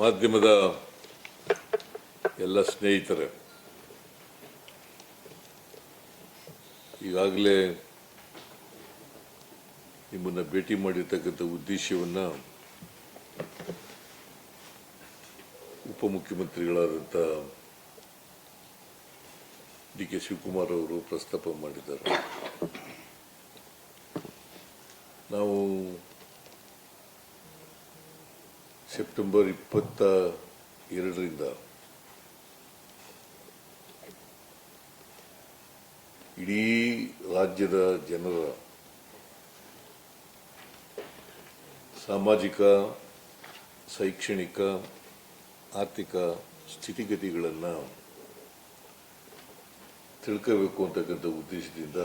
ಮಾಧ್ಯಮದ ಎಲ್ಲ ಸ್ನೇಹಿತರೆ, ಈಗಾಗಲೇ ನಿಮ್ಮನ್ನು ಭೇಟಿ ಮಾಡಿರ್ತಕ್ಕಂಥ ಉದ್ದೇಶವನ್ನು ಉಪಮುಖ್ಯಮಂತ್ರಿಗಳಾದಂಥ ಡಿ ಕೆ ಶಿವಕುಮಾರ್ ಅವರು ಪ್ರಸ್ತಾಪ ಮಾಡಿದ್ದಾರೆ. ನಾವು ಸೆಪ್ಟೆಂಬರ್ ಇಪ್ಪತ್ತ ಎರಡರಿಂದ ಇಡೀ ರಾಜ್ಯದ ಜನರ ಸಾಮಾಜಿಕ, ಶೈಕ್ಷಣಿಕ, ಆರ್ಥಿಕ ಸ್ಥಿತಿಗತಿಗಳನ್ನು ತಿಳ್ಕೋಬೇಕು ಅಂತಕ್ಕಂಥ ಉದ್ದೇಶದಿಂದ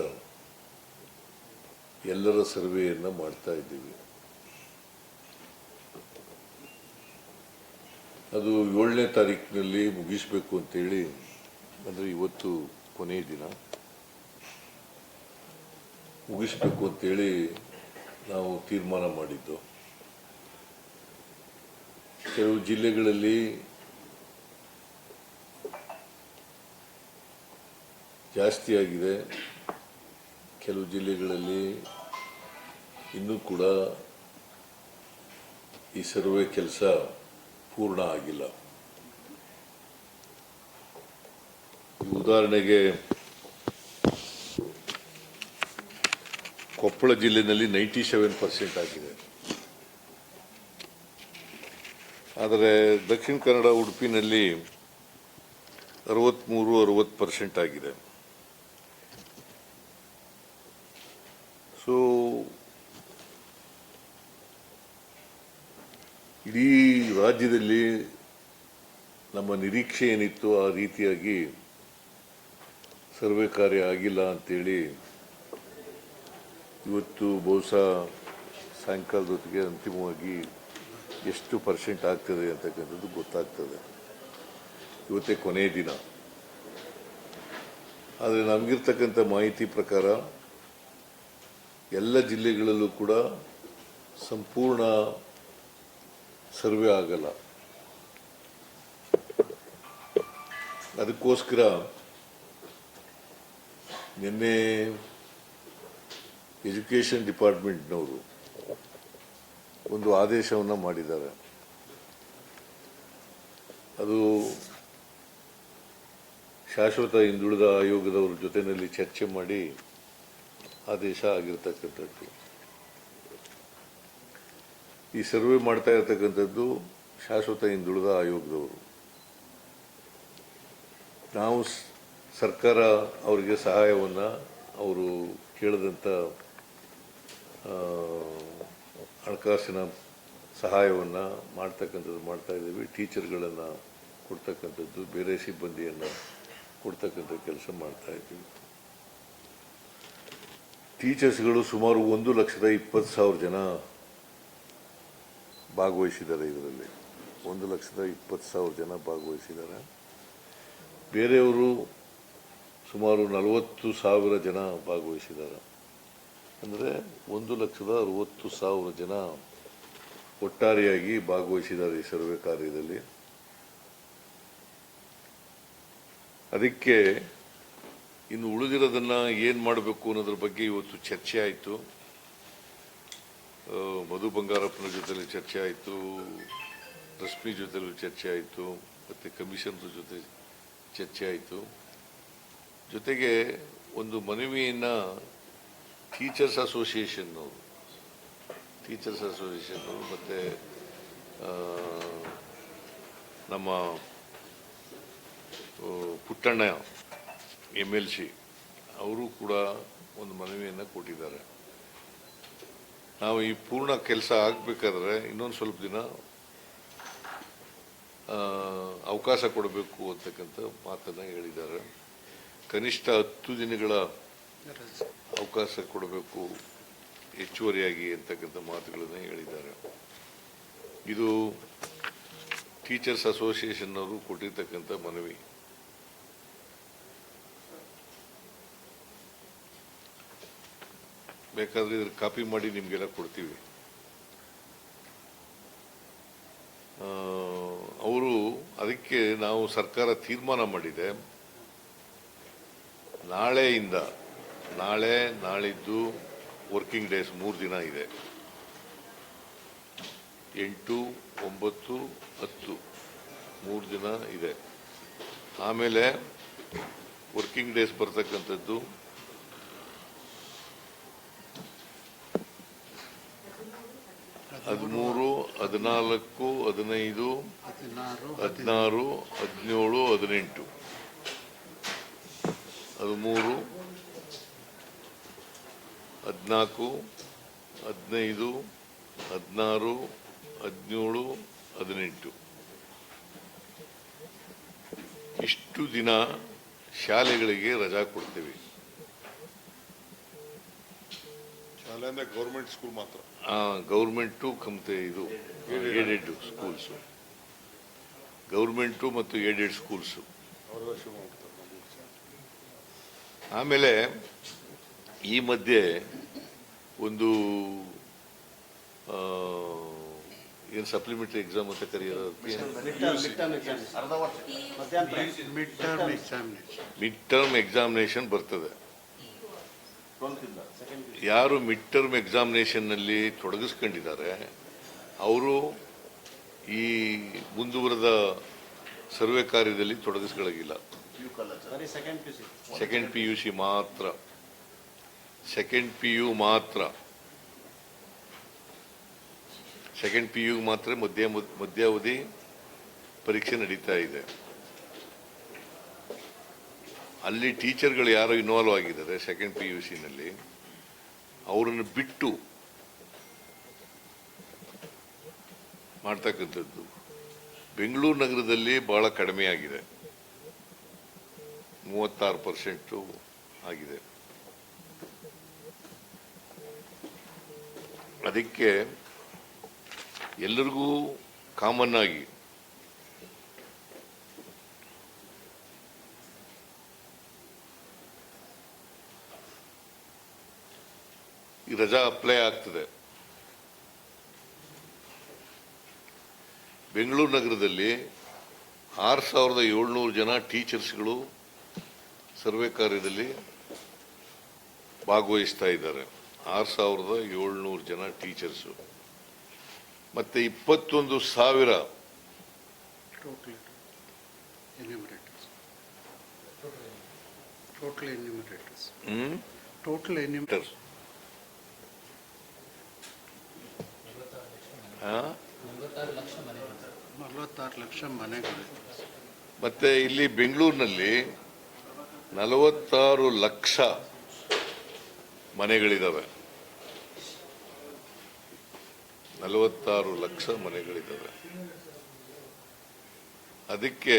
ಎಲ್ಲರ ಸರ್ವೆಯನ್ನು ಮಾಡ್ತಾ ಇದ್ದೀವಿ. ಅದು ಏಳನೇ ತಾರೀಕಿನಲ್ಲಿ ಮುಗಿಸ್ಬೇಕು ಅಂತೇಳಿ ಅಂದರೆ ಇವತ್ತು ಕೊನೆಯ ದಿನ. ಮುಗಿಸ್ಬೇಕು ಅಂತೇಳಿ ನಾವು ತೀರ್ಮಾನ ಮಾಡಿದ್ದು. ಕೆಲವು ಜಿಲ್ಲೆಗಳಲ್ಲಿ ಜಾಸ್ತಿ ಆಗಿದೆ. ಕೆಲವು ಜಿಲ್ಲೆಗಳಲ್ಲಿ ಇನ್ನೂ ಕೂಡ ಈ ಸರ್ವೆ ಕೆಲಸ ಪೂರ್ಣ ಆಗಿಲ್ಲ. ಉದಾಹರಣೆಗೆ ಕೊಪ್ಪಳ ಜಿಲ್ಲೆಯಲ್ಲಿ ನೈಂಟಿ ಸೆವೆನ್ ಪರ್ಸೆಂಟ್ ಆಗಿದೆ. ಆದರೆ ದಕ್ಷಿಣ ಕನ್ನಡ ಉಡುಪಿನಲ್ಲಿ ಅರವತ್ತ್ಮೂರು ಅರವತ್ತು ಪರ್ಸೆಂಟ್ ಆಗಿದೆ. ಸೊ ಇಡೀ ರಾಜ್ಯದಲ್ಲಿ ನಮ್ಮ ನಿರೀಕ್ಷೆ ಏನಿತ್ತು ಆ ರೀತಿಯಾಗಿ ಸರ್ವೆ ಕಾರ್ಯ ಆಗಿಲ್ಲ ಅಂತೇಳಿ ಇವತ್ತು ಬಹುಶಃ ಸಾಯಂಕಾಲದೊತ್ತಿಗೆ ಅಂತಿಮವಾಗಿ ಎಷ್ಟು ಪರ್ಸೆಂಟ್ ಆಗ್ತದೆ ಅಂತಕ್ಕಂಥದ್ದು ಗೊತ್ತಾಗ್ತದೆ. ಇವತ್ತೇ ಕೊನೆಯ ದಿನ. ಆದರೆ ನಮಗಿರ್ತಕ್ಕಂಥ ಮಾಹಿತಿ ಪ್ರಕಾರ ಎಲ್ಲ ಜಿಲ್ಲೆಗಳಲ್ಲೂ ಕೂಡ ಸಂಪೂರ್ಣ ಸರ್ವೆ ಆಗಲ್ಲ. ಅದಕ್ಕೋಸ್ಕರ ನಿನ್ನೆ ಎಜುಕೇಷನ್ ಡಿಪಾರ್ಟ್ಮೆಂಟ್ನವರು ಒಂದು ಆದೇಶವನ್ನು ಮಾಡಿದ್ದಾರೆ. ಅದು ಶಾಶ್ವತ ಹಿಂದುಳಿದ ಆಯೋಗದವ್ರ ಜೊತೆಯಲ್ಲಿ ಚರ್ಚೆ ಮಾಡಿ ಆದೇಶ ಆಗಿರ್ತಕ್ಕಂಥದ್ದು. ಈ ಸರ್ವೆ ಮಾಡ್ತಾ ಇರತಕ್ಕಂಥದ್ದು ಶಾಶ್ವತ ಹಿಂದುಳಿದ ಆಯೋಗದವರು. ನಾವು ಸರ್ಕಾರ ಅವರಿಗೆ ಸಹಾಯವನ್ನು ಅವರು ಕೇಳಿದಂಥ ಹಣಕಾಸಿನ ಸಹಾಯವನ್ನು ಮಾಡ್ತಕ್ಕಂಥದ್ದು ಮಾಡ್ತಾ ಇದ್ದೀವಿ. ಟೀಚರ್ಗಳನ್ನು ಕೊಡ್ತಕ್ಕಂಥದ್ದು, ಬೇರೆ ಸಿಬ್ಬಂದಿಯನ್ನು ಕೊಡ್ತಕ್ಕಂಥ ಕೆಲಸ ಮಾಡ್ತಾ ಇದ್ದೀವಿ. ಟೀಚರ್ಸ್ಗಳು ಸುಮಾರು ಒಂದು ಲಕ್ಷದ ಇಪ್ಪತ್ತು ಸಾವಿರ ಜನ ಭಾಗವಹಿಸಿದ್ದಾರೆ ಇದರಲ್ಲಿ. ಒಂದು ಲಕ್ಷದ ಇಪ್ಪತ್ತು ಸಾವಿರ ಜನ ಭಾಗವಹಿಸಿದ್ದಾರೆ. ಬೇರೆಯವರು ಸುಮಾರು ನಲವತ್ತು ಸಾವಿರ ಜನ ಭಾಗವಹಿಸಿದ್ದಾರೆ. ಅಂದರೆ ಒಂದು ಲಕ್ಷದ ಅರುವತ್ತು ಸಾವಿರ ಜನ ಒಟ್ಟಾರೆಯಾಗಿ ಭಾಗವಹಿಸಿದ್ದಾರೆ ಈ ಸರ್ವೆ ಕಾರ್ಯದಲ್ಲಿ. ಅದಕ್ಕೆ ಇನ್ನು ಉಳಿದಿರೋದನ್ನ ಏನು ಮಾಡಬೇಕು ಅನ್ನೋದ್ರ ಬಗ್ಗೆ ಇವತ್ತು ಚರ್ಚೆ ಆಯಿತು. ಮಧು ಬಂಗಾರಪ್ಪನ ಜೊತೆಲಿ ಚರ್ಚೆ ಆಯಿತು, ರಶ್ಮಿ ಜೊತೆಲೂ ಚರ್ಚೆ ಆಯಿತು, ಮತ್ತು ಕಮಿಷನರ್ ಜೊತೆ ಚರ್ಚೆ ಆಯಿತು. ಜೊತೆಗೆ ಒಂದು ಮನವಿಯನ್ನು ಟೀಚರ್ಸ್ ಅಸೋಸಿಯೇಷನ್ನವರು ಟೀಚರ್ಸ್ ಅಸೋಸಿಯೇಷನ್ನವರು ಮತ್ತು ನಮ್ಮ ಪುಟ್ಟಣ್ಣ ಎಂ ಎಲ್ ಸಿ, ಅವರು ಕೂಡ ಒಂದು ಮನವಿಯನ್ನು ಕೊಟ್ಟಿದ್ದಾರೆ. ನಾವು ಈ ಪೂರ್ಣ ಕೆಲಸ ಆಗಬೇಕಾದ್ರೆ ಇನ್ನೊಂದು ಸ್ವಲ್ಪ ದಿನ ಅವಕಾಶ ಕೊಡಬೇಕು ಅಂತಕ್ಕಂಥ ಮಾತನ್ನು ಹೇಳಿದ್ದಾರೆ. ಕನಿಷ್ಠ ಹತ್ತು ದಿನಗಳ ಅವಕಾಶ ಕೊಡಬೇಕು, ಹೆಚ್ಚುವರಿಯಾಗಿ ಅಂತಕ್ಕಂಥ ಮಾತುಗಳನ್ನು ಹೇಳಿದ್ದಾರೆ. ಇದು ಟೀಚರ್ಸ್ ಅಸೋಸಿಯೇಷನ್ ಅವರು ಕೊಟ್ಟಿರ್ತಕ್ಕಂಥ ಮನವಿ. ಬೇಕಾದ್ರೆ ಇದ್ರ ಕಾಪಿ ಮಾಡಿ ನಿಮಗೆಲ್ಲ ಕೊಡ್ತೀವಿ. ಅವರು ಅದಕ್ಕೆ ನಾವು ಸರ್ಕಾರ ತೀರ್ಮಾನ ಮಾಡಿದೆ. ನಾಳೆಯಿಂದ, ನಾಳೆ, ನಾಳಿದ್ದು ವರ್ಕಿಂಗ್ ಡೇಸ್ ಮೂರು ದಿನ ಇದೆ. ಎಂಟು, ಒಂಬತ್ತು, ಹತ್ತು ಮೂರು ದಿನ ಇದೆ. ಆಮೇಲೆ ವರ್ಕಿಂಗ್ ಡೇಸ್ ಬರ್ತಕ್ಕಂಥದ್ದು ಹದಿಮೂರು, ಹದಿನಾಲ್ಕು, ಹದಿನೈದು, ಹದಿನಾರು, ಹದಿನೇಳು, ಹದಿನೆಂಟು. ಹದಿಮೂರು, ಹದಿನಾಲ್ಕು, ಹದಿನೈದು, ಹದಿನಾರು, ಹದಿನೇಳು, ಹದಿನೆಂಟು. ಇಷ್ಟು ದಿನ ಶಾಲೆಗಳಿಗೆ ರಜಾ ಕೊಡ್ತೀವಿ. ಶಾಲೆ ಗೌರ್ಮೆಂಟ್ ಸ್ಕೂಲ್ ಮಾತ್ರ. ಗೌರ್ಮೆಂಟು ಕಮತೆ ಇದು ಏಡೆಡ್ ಸ್ಕೂಲ್ಸು ಗೌರ್ಮೆಂಟು ಮತ್ತು ಏಡೆಡ್ ಸ್ಕೂಲ್ಸು ಅವ್ರೆಲ್ಲ ಶುರು ಮಾಡ್ತಾರೆ ಆಮೇಲೆ ಈ ಮಧ್ಯೆ ಒಂದು ಏನು ಸಪ್ಲಿಮೆಂಟರಿ ಎಕ್ಸಾಮ್ ಅಂತ ಕರೆಯೋದು mid term examination mid term examination ಬರ್ತದೆ. ಯಾರು ಮಿಡ್ ಟರ್ಮ್ ಎಕ್ಸಾಮಿನೇಷನ್ನಲ್ಲಿ ತೊಡಗಿಸ್ಕೊಂಡಿದ್ದಾರೆ ಅವರು ಈ ಮುಂದುವರೆದ ಸರ್ವೆ ಕಾರ್ಯದಲ್ಲಿ ತೊಡಗಿಸ್ಕೊಳ್ಳೋಗಿಲ್ಲ ಸೆಕೆಂಡ್ ಪಿ ಯು ಸಿ ಮಾತ್ರ. ಸೆಕೆಂಡ್ ಪಿ ಯು ಮಾತ್ರ. ಸೆಕೆಂಡ್ ಪಿ ಯು ಮಾತ್ರ ಮಧ್ಯ ಮಧ್ಯಾವಧಿ ಪರೀಕ್ಷೆ ನಡೀತಾ ಇದೆ. ಅಲ್ಲಿ ಟೀಚರ್ಗಳು ಯಾರು ಇನ್ವಾಲ್ವ್ ಆಗಿದ್ದಾರೆ ಸೆಕೆಂಡ್ ಪಿ ಯು ಸಿನಲ್ಲಿ. ಅವರನ್ನು ಬಿಟ್ಟು ಮಾಡ್ತಕ್ಕಂಥದ್ದು ಬೆಂಗಳೂರು ನಗರದಲ್ಲಿ ಬಹಳ ಕಡಿಮೆ ಆಗಿದೆ. ಮೂವತ್ತಾರು ಪರ್ಸೆಂಟು ಆಗಿದೆ. ಅದಕ್ಕೆ ಎಲ್ಲರಿಗೂ ಕಾಮನ್ ಆಗಿ ಈ ರಜಾ ಅಪ್ಲೈ ಆಗ್ತದೆ. ಬೆಂಗಳೂರು ನಗರದಲ್ಲಿ ಆರು ಸಾವಿರದ ಏಳ್ನೂರು ಜನ ಟೀಚರ್ಸ್ಗಳು ಸರ್ವೆ ಕಾರ್ಯದಲ್ಲಿ ಭಾಗವಹಿಸ್ತಾ ಇದ್ದಾರೆ. ಆರು ಸಾವಿರದ ಏಳ್ನೂರು ಜನ ಟೀಚರ್ಸು. ಮತ್ತು ಇಪ್ಪತ್ತೊಂದು ಸಾವಿರ total enumerators total enumerators hmm, total enumerators ಆ? ನಲವತ್ತಾರು ಲಕ್ಷ ಮನೆಗಳು ಮತ್ತೆ ಇಲ್ಲಿ ಬೆಂಗಳೂರಿನಲ್ಲಿ ನಲವತ್ತಾರು ಲಕ್ಷ ಮನೆಗಳಿದ್ದಾವೆ ನಲವತ್ತಾರು ಲಕ್ಷ ಮನೆಗಳಿದ್ದಾವೆ ಅದಕ್ಕೆ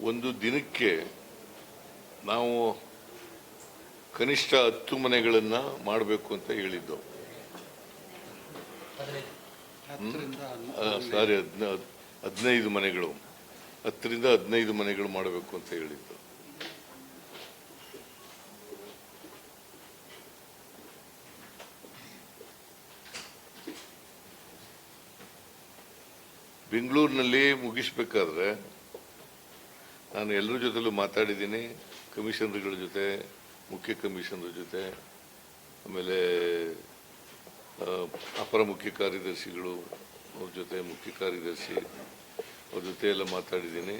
ಒಂದು ದಿನಕ್ಕೆ ನಾವು ಕನಿಷ್ಠ ಹತ್ತು ಮನೆಗಳನ್ನ ಮಾಡಬೇಕು ಅಂತ ಹೇಳಿದ್ದು. ಸಾರಿ ಹದಿನ, ಹದಿನೈದು ಮನೆಗಳು. ಹತ್ತರಿಂದ ಹದಿನೈದು ಮನೆಗಳು ಮಾಡಬೇಕು ಅಂತ ಹೇಳಿದ್ದು. ಬೆಂಗಳೂರಿನಲ್ಲಿ ಮುಗಿಸ್ಬೇಕಾದ್ರೆ ನಾನು ಎಲ್ಲರ ಜೊತೆಲೂ ಮಾತಾಡಿದ್ದೀನಿ, ಕಮಿಷನರ್ಗಳ ಜೊತೆ. ಮುಖ್ಯ ಕಮಿಷನರ್ ಜೊತೆ ಆಮೇಲೆ ಅಪರ ಮುಖ್ಯ ಕಾರ್ಯದರ್ಶಿಗಳು ಅವ್ರ ಜೊತೆ ಮುಖ್ಯ ಕಾರ್ಯದರ್ಶಿ ಅವ್ರ ಜೊತೆ ಎಲ್ಲ ಮಾತಾಡಿದ್ದೀನಿ.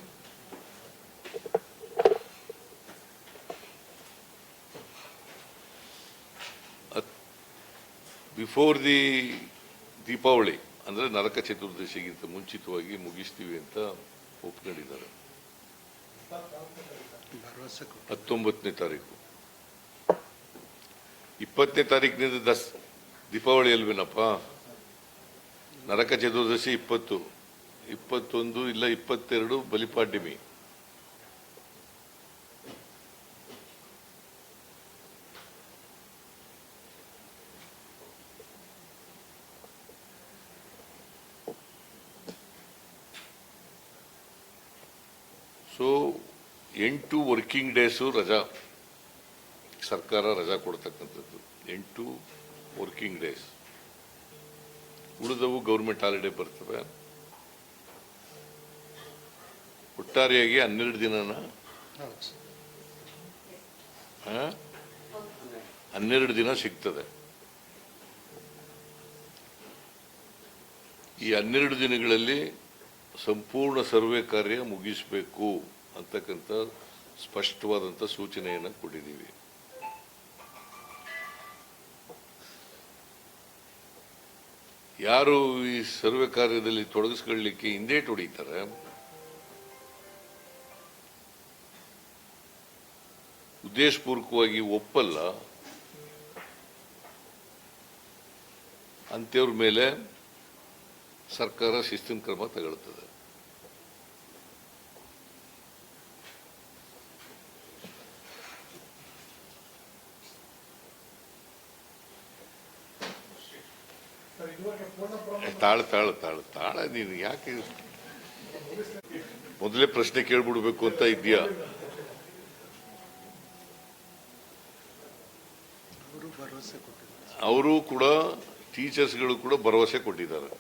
ಬಿಫೋರ್ ದಿ ದೀಪಾವಳಿ ಅಂದ್ರೆ ನರಕ ಚತುರ್ದಶಿಗಿಂತ ಮುಂಚಿತವಾಗಿ ಮುಗಿಸ್ತೀವಿ ಅಂತ ಒಪ್ಕೊಂಡಿದ್ದಾರೆ. ಹತ್ತೊಂಬತ್ತನೇ ತಾರೀಕು. ಇಪ್ಪತ್ತನೇ ತಾರೀಕಿನಿಂದ ದಸ್, ದೀಪಾವಳಿ ಅಲ್ವೇನಪ್ಪ? ನರಕ ಚತುರ್ದಶಿ ಇಪ್ಪತ್ತು. ಇಪ್ಪತ್ತೊಂದು ಇಲ್ಲ ಇಪ್ಪತ್ತೆರಡು ಬಲಿಪಾಡ್ಯಮಿ. ಸೊ ಎಂಟು ವರ್ಕಿಂಗ್ ಡೇಸು ರಜಾ. ಸರ್ಕಾರ ರಜಾ ಕೊಡ್ತಕ್ಕಂಥದ್ದು. ಎಂಟು ವರ್ಕಿಂಗ್ ಡೇಸ್ ಉಳಿದವು ಗೌರ್ಮೆಂಟ್ ಹಾಲಿಡೇ ಬರ್ತವೆ. ಒಟ್ಟಾರೆಯಾಗಿ ಹನ್ನೆರಡು ದಿನನ ಹನ್ನೆರಡು ದಿನ ಸಿಗ್ತದೆ. ಈ ಹನ್ನೆರಡು ದಿನಗಳಲ್ಲಿ ಸಂಪೂರ್ಣ ಸರ್ವೆ ಕಾರ್ಯ ಮುಗಿಸಬೇಕು ಅಂತಕ್ಕಂಥ ಸ್ಪಷ್ಟವಾದಂಥ ಸೂಚನೆಯನ್ನು ಕೊಟ್ಟಿದ್ದೀವಿ. ಯಾರು ಈ ಸರ್ವೆ ಕಾರ್ಯದಲ್ಲಿ ತೊಡಗಿಸ್ಕೊಳ್ಳಿಕ್ಕೆ ಹಿಂದೇಟು ಹೊಡಿತಾರೆ ಉದ್ದೇಶಪೂರ್ವಕವಾಗಿ ಒಪ್ಪಲ್ಲ. ಅಂಥವ್ರ ಮೇಲೆ ಸರ್ಕಾರ ಶಿಸ್ತಿನ ಕ್ರಮ ತಗೊಳ್ತದೆ. ತಾಳ ತಾಳ ತಾಳ ತಾಳ ನೀನು ಯಾಕೆ ಮೊದಲೇ ಪ್ರಶ್ನೆ ಕೇಳ್ಬಿಡ್ಬೇಕು ಅಂತ ಇದೆಯಾ ಅವರು ಕೂಡ ಕೊಟ್ಟಿದ್ದಾರೆ. ಅವರು ಕೂಡ ಟೀಚರ್ಸ್ಗಳು ಕೂಡ ಭರವಸೆ ಕೊಟ್ಟಿದ್ದಾರೆ.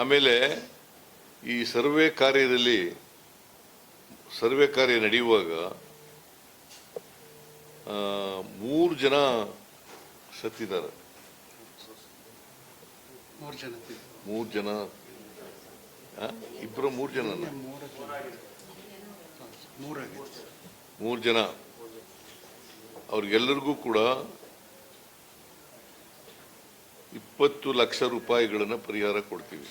ಆಮೇಲೆ ಈ ಸರ್ವೆ ಕಾರ್ಯದಲ್ಲಿ ಸರ್ವೆ ಕಾರ್ಯ ನಡೆಯುವಾಗ ಮೂರು ಜನ ಸತ್ತಿದ್ದಾರೆ. ಮೂರು ಜನ ಇಬ್ಬರು ಮೂರು ಜನ ಮೂರು ಜನ. ಅವ್ರಿಗೆಲ್ಲರಿಗೂ ಕೂಡ ಇಪ್ಪತ್ತು ಲಕ್ಷ ರೂಪಾಯಿಗಳನ್ನ ಪರಿಹಾರ ಕೊಡ್ತೀವಿ.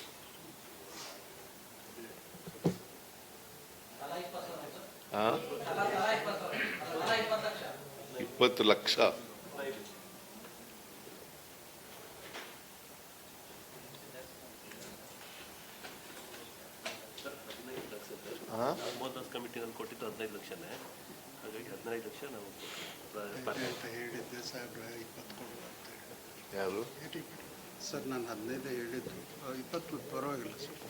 ಇಪ್ಪತ್ತು ಲಕ್ಷ. ಕಮಿಟಿನಲ್ಲಿ ಕೊಟ್ಟಿದ್ದು ಹದಿನೈದು ಲಕ್ಷನೇ. ಹಾಗಾಗಿ ಹದಿನೈದು ಲಕ್ಷ ನಾವು ಪ್ರ- ಪ್ರ- ಅಂತ ಹೇಳಿದ್ದೆ ಸಾಹೇಬ್ರೆ ಇಪ್ಪತ್ತು ಅಂತ ಯಾರು? ಹೇಳಿ ಸರ್ ನಾನು ಹದಿನೈದು ಹೇಳಿದ್ದು. ಇಪ್ಪತ್ತು ಪರವಾಗಿಲ್ಲ ಸರ್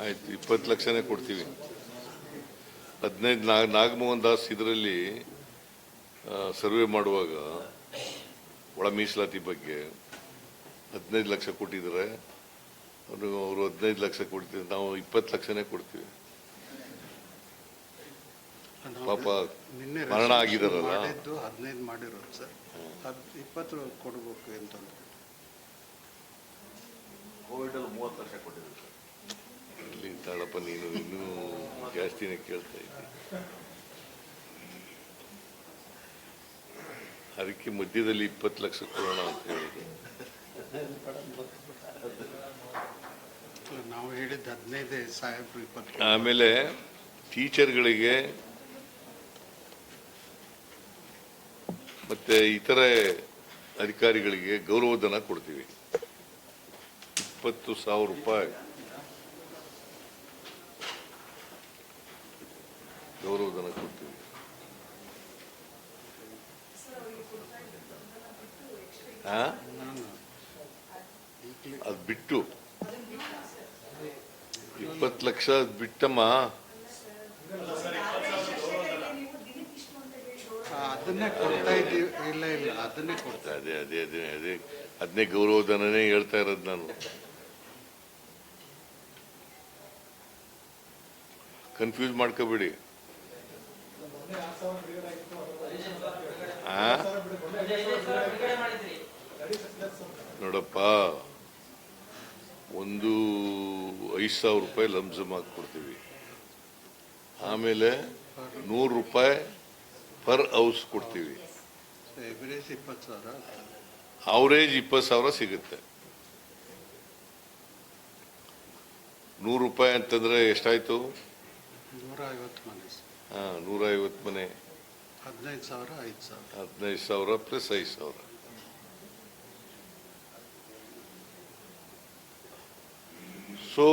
ಆಯ್ತು ಇಪ್ಪತ್ತು ಲಕ್ಷನೇ ಕೊಡ್ತೀವಿ. ಹದಿನೈದು ನಾಗ ನಾಗಮೋಹನ್ ದಾಸ್ ಇದರಲ್ಲಿ ಸರ್ವೆ ಮಾಡುವಾಗ ಒಳ ಮೀಸಲಾತಿ ಬಗ್ಗೆ ಹದಿನೈದು ಲಕ್ಷ ಕೊಟ್ಟಿದ್ದಾರೆ. ಅವರು ಅವರು ಹದಿನೈದು ಲಕ್ಷ ಕೊಡ್ತೀವಿ ನಾವು ಇಪ್ಪತ್ತು ಲಕ್ಷನೇ ಕೊಡ್ತೀವಿ. ಪಾಪ ನಿನ್ನೆ ಮರಣ ಆಗಿದಾರಲ್ಲ? ಹದಿನೈದು ಮಾಡಿರೋದು ಸರ್. ಅದು ಇಪ್ಪತ್ತು ಕೊಡಬೇಕು ಅಂತಂದ್ರೆ ಇಲ್ಲಿ ತಾಳಪ್ಪ ನೀನು ಇನ್ನೂ ಜಾಸ್ತಿನೇ ಕೇಳ್ತಾ ಇದ್ದೆ. ಅದಕ್ಕೆ ಮಧ್ಯದಲ್ಲಿ ಇಪ್ಪತ್ತು ಲಕ್ಷ ಕೊಡೋಣ ಅಂತ ಹೇಳಿದ್ರು ನಾವು ಹೇಳಿದ್ದು ಹದಿನೈದೇ ಸಾಹೇಬ್ರು ಇಪ್ಪತ್ತು ಆಮೇಲೆ ಟೀಚರ್ಗಳಿಗೆ ಮತ್ತೆ ಇತರೆ ಅಧಿಕಾರಿಗಳಿಗೆ ಗೌರವಧನ ಕೊಡ್ತೀವಿ. ಇಪ್ಪತ್ತು ಸಾವಿರ ರೂಪಾಯಿ. ಗೌರವಧನ ಕೊಡ್ತೀವಿ. ಅದು ಬಿಟ್ಟು. ಇಪ್ಪತ್ ಲಕ್ಷ ಅದ್ ಬಿಟ್ಟಮ್ಮ. ಅದನ್ನೇ ಕೊಡ್ತಾ ಇದ್ದೀವಿ. ಇಲ್ಲ ಇಲ್ಲ ಅದನ್ನೇ ಕೊಡ್ತಾ ಅದೇ ಅದೇ ಅದೇ ಅದೇ. ಅದನ್ನೇ ಗೌರವಧನನೇ ಹೇಳ್ತಾ ಇರೋದು ನಾನು. ಕನ್ಫ್ಯೂಸ್ ಮಾಡ್ಕೋಬೇಡಿ? ನೋಡಪ್ಪ, ಒಂದು ಐದು ಸಾವಿರ ರೂಪಾಯಿ ಲಂಸಮ್ ಹಾಕಿ ಕೊಡ್ತೀವಿ ಆಮೇಲೆ ನೂರು ರೂಪಾಯಿ ಪರ್ ಹೌಸ್ ಕೊಡ್ತೀವಿ. ಅವರೇಜ್ ಇಪ್ಪತ್ತು ಸಾವಿರ ಸಿಗುತ್ತೆ. ನೂರು ರೂಪಾಯಿ ಅಂತಂದ್ರೆ ಎಷ್ಟಾಯ್ತು? ನೂರ ಐವತ್ತು ಮನೆ ಸರ್. ಹಾ ನೂರ ಐವತ್ತು ಮನೆ. ಹದಿನೈದು ಸಾವಿರ ಐದು ಸಾವಿರ. ಹದಿನೈದು ಸಾವಿರ ಪ್ಲಸ್ ಐದು ಸಾವಿರ. So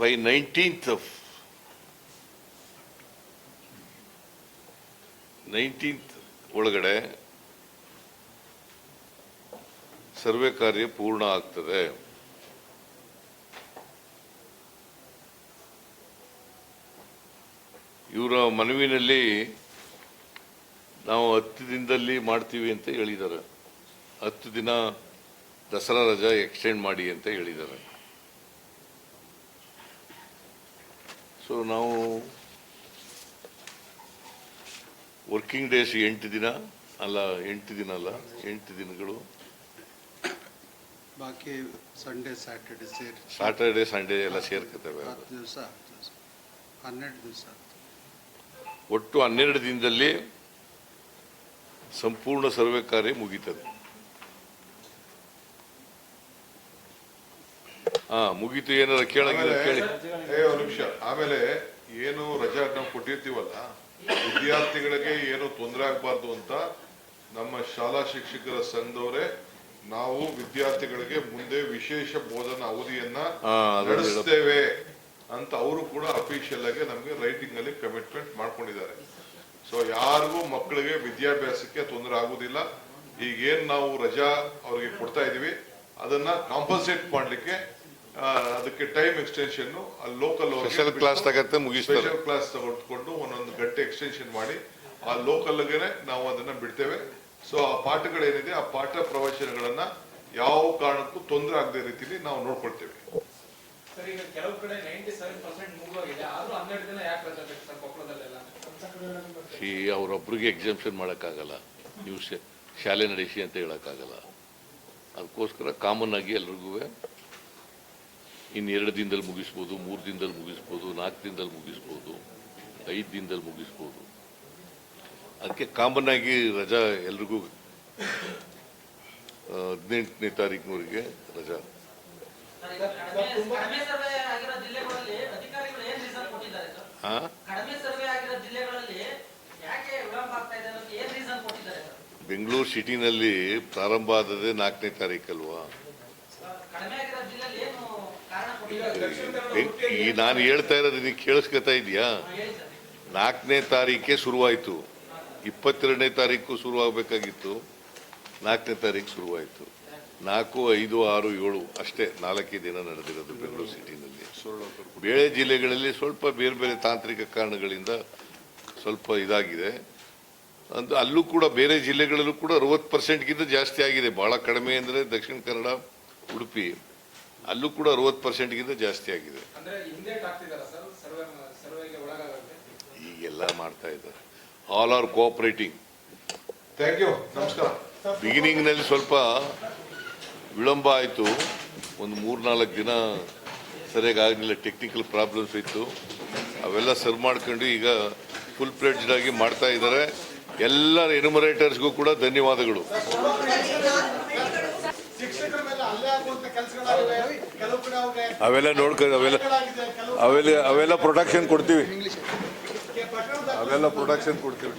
by nineteenth of nineteenth ಒಳಗಡೆ ಸರ್ವೆ ಕಾರ್ಯ ಪೂರ್ಣ ಆಗ್ತದೆ. ಇವರ ಮನವಿನಲ್ಲಿ ನಾವು ಹತ್ತು ದಿನದಲ್ಲಿ ಮಾಡ್ತೀವಿ ಅಂತ ಹೇಳಿದ್ದಾರೆ. ಹತ್ತು ದಿನ ದಸರಾ ರಜಾ ಎಕ್ಸ್ಟೆಂಡ್ ಮಾಡಿ ಅಂತ ಹೇಳಿದ್ದಾರೆ. ಸೊ ನಾವು ವರ್ಕಿಂಗ್ ಡೇಸ್ ಎಂಟು ದಿನ ಅಲ್ಲ ಎಂಟು ದಿನ ಅಲ್ಲ ಎಂಟು ದಿನಗಳು. ಬಾಕಿ ಸಂಡೇ ಸ್ಯಾಟರ್ಡೆ ಸೇರಿ. ಸಾಟರ್ಡೆ ಸಂಡೇ ಎಲ್ಲ ದಿವಸ ಹತ್ತು ದಿವಸ. ಹನ್ನೆರಡು ದಿವಸ. ಒಟ್ಟು ಹನ್ನೆರಡು ದಿನದಲ್ಲಿ ಸಂಪೂರ್ಣ ಸರ್ವೆ ಕಾರ್ಯ ಮುಗೀತದೆ. ಹಾ ಮುಗೀತು ಏನಾರ ಕೇಳಂಗಿಲ್ಲ ಕೇಳಿ. ನಿಮಿಷ. ಆಮೇಲೆ ಏನು ರಜಾ ನಾವು ಕೊಟ್ಟಿರ್ತೀವಲ್ಲ ವಿದ್ಯಾರ್ಥಿಗಳಿಗೆ ಏನು ತೊಂದರೆ ಆಗ್ಬಾರ್ದು ಅಂತ ನಮ್ಮ ಶಾಲಾ ಶಿಕ್ಷಕರ ಸಂಘದವರೇ ನಾವು ವಿದ್ಯಾರ್ಥಿಗಳಿಗೆ ಮುಂದೆ ವಿಶೇಷ ಬೋಧನಾ ಅವಧಿಯನ್ನ ನಡೆಸುತ್ತೇವೆ ನಡೆಸ್ತೇವೆ. ಅಂತ ಅವರು ಕೂಡ ಅಫಿಷಿಯಲ್ ಆಗಿ ನಮಗೆ ರೈಟಿಂಗ್ ಅಲ್ಲಿ ಕಮಿಟ್ಮೆಂಟ್ ಮಾಡ್ಕೊಂಡಿದ್ದಾರೆ. ಸೊ ಯಾರಿಗೂ ಮಕ್ಕಳಿಗೆ ವಿದ್ಯಾಭ್ಯಾಸಕ್ಕೆ ತೊಂದರೆ ಆಗುದಿಲ್ಲ. ಈಗೇನ್ ನಾವು ರಜಾ ಅವ್ರಿಗೆ ಕೊಡ್ತಾ ಇದೀವಿ. ಅದನ್ನ ಕಾಂಪನ್ಸೇಟ್ ಮಾಡ್ಲಿಕ್ಕೆ ಅದಕ್ಕೆ time extension local special class ತಗತ್ತೆ special class ತಗೊಂಡ್ಕೊಂಡು ಒಂದೊಂದು ಗಂಟೆ ಎಕ್ಸ್ಟೆನ್ಷನ್ ಮಾಡಿ ಆ ಲೋಕಲ್ ನಾವು ಅದನ್ನ ಬಿಡ್ತೇವೆ. ಸೊ ಆ ಪಾಠಗಳೇನಿದೆ ಆ ಪಾಠ ಪ್ರವಚನಗಳನ್ನ ಯಾವ ಕಾರಣಕ್ಕೂ ತೊಂದರೆ ಆಗದೆ ರೀತಿಲಿ ನಾವು ನೋಡ್ಕೊಳ್ತೇವೆ. ಸರ್ ಅವರೊಬ್ಬರಿಗೆ ಎಕ್ಸಾಮ್ಷನ್ ಮಾಡೋಕ್ಕಾಗಲ್ಲ. ನೀವು ಶಾಲೆ ನಡೆಸಿ ಅಂತ ಹೇಳೋಕ್ಕಾಗಲ್ಲ. ಅದಕ್ಕೋಸ್ಕರ ಕಾಮನ್ ಆಗಿ ಎಲ್ರಿಗೂ ಇನ್ನೆರಡು ಎರಡು ದಿನದಲ್ಲಿ ಮುಗಿಸ್ಬೋದು, ಮೂರು ದಿನದಲ್ಲಿ ಮುಗಿಸ್ಬೋದು, ನಾಲ್ಕು ದಿನದಲ್ಲಿ ಮುಗಿಸ್ಬೋದು, ಐದು ದಿನದಲ್ಲಿ ಮುಗಿಸ್ಬೋದು. ಅದಕ್ಕೆ ಕಾಮನ್ ಆಗಿ ರಜಾ ಎಲ್ರಿಗೂ ಹದಿನೆಂಟನೇ ತಾರೀಕಿನವರೆಗೆ ರಜಾ. ಬೆಂಗಳೂರು ಸಿಟಿನಲ್ಲಿ ಪ್ರಾರಂಭ ಆದದೇ ನಾಲ್ಕನೇ ತಾರೀಕಲ್ವಾ? ಕಡಿಮೆ ಆಗಿರೋ ಜಿಲ್ಲೆಯಲ್ಲಿ ಏನು ಕಾರಣ ಈಗ ದಕ್ಷಿಣ ಕನ್ನಡ ಬೆಂಗ್- ಈ ನಾನು ಹೇಳ್ತಾ ಇರೋದು ನೀನು ಕೇಳಿಸ್ಕೊತಾ ಇದೆಯಾ ನಾಲ್ಕನೇ ತಾರೀಕೆ ಶುರುವಾಯಿತು. ಇಪ್ಪತ್ತೆರಡನೇ ತಾರೀಕು ಶುರುವಾಗಬೇಕಾಗಿತ್ತು. ನಾಲ್ಕನೇ ತಾರೀಕು ಶುರುವಾಯಿತು. ನಾಲ್ಕು ಐದು ಆರು ಏಳು ಅಷ್ಟೇ ನಾಲ್ಕೇ ದಿನ ನಡೆದಿರೋದು ಬೆಂಗಳೂರು ಸಿಟಿನಲ್ಲಿ. ಬೇರೆ ಜಿಲ್ಲೆಗಳಲ್ಲಿ ಸ್ವಲ್ಪ ಬೇರೆ ಬೇರೆ ತಾಂತ್ರಿಕ ಕಾರಣಗಳಿಂದ ಸ್ವಲ್ಪ ಇದಾಗಿದೆ. ಅಂತ ಅಲ್ಲೂ ಕೂಡ ಬೇರೆ ಜಿಲ್ಲೆಗಳಲ್ಲೂ ಕೂಡ ಅರವತ್ತು ಪರ್ಸೆಂಟ್ಗಿಂತ ಜಾಸ್ತಿ ಆಗಿದೆ. ಬಹಳ ಕಡಿಮೆ ಅಂದರೆ ದಕ್ಷಿಣ ಕನ್ನಡ ಉಡುಪಿ. ಅಲ್ಲೂ ಕೂಡ ಅರವತ್ತು ಪರ್ಸೆಂಟ್ಗಿಂತ ಜಾಸ್ತಿ ಆಗಿದೆ. ಅಂದ್ರೆ ಈಗೆಲ್ಲ ಮಾಡ್ತಾ ಇದ್ದಾರೆ. All are cooperating thank you ನಮಸ್ಕಾರ. ಬಿಗಿನಿಂಗ್ನಲ್ಲಿ ಸ್ವಲ್ಪ ವಿಳಂಬ ಆಯಿತು. ಒಂದು ಮೂರ್ನಾಲ್ಕು ದಿನ ಸರಿಯಾಗಿ ಆಗಲಿಲ್ಲ ಟೆಕ್ನಿಕಲ್ ಪ್ರಾಬ್ಲಮ್ಸ್ ಇತ್ತು. ಅವೆಲ್ಲ ಸರ್ ಮಾಡ್ಕೊಂಡು ಈಗ ಫುಲ್ ಫ್ಲೆಡ್ಜ್ಡ್ ಆಗಿ ಮಾಡ್ತಾ ಇದ್ದಾರೆ. ಎಲ್ಲ ಎನುಮರೇಟರ್ಸ್ಗೂ ಕೂಡ ಧನ್ಯವಾದಗಳು. ಅವೆಲ್ಲ ನೋಡ್ಕೊಂಡು ಅವೆಲ್ಲ ಅವೆಲ್ಲ ಅವೆಲ್ಲ ಪ್ರೊಟೆಕ್ಷನ್ ಕೊಡ್ತೀವಿ. ಅವೆಲ್ಲ ಪ್ರೊಟೆಕ್ಷನ್ ಕೊಡ್ತೀವಿ.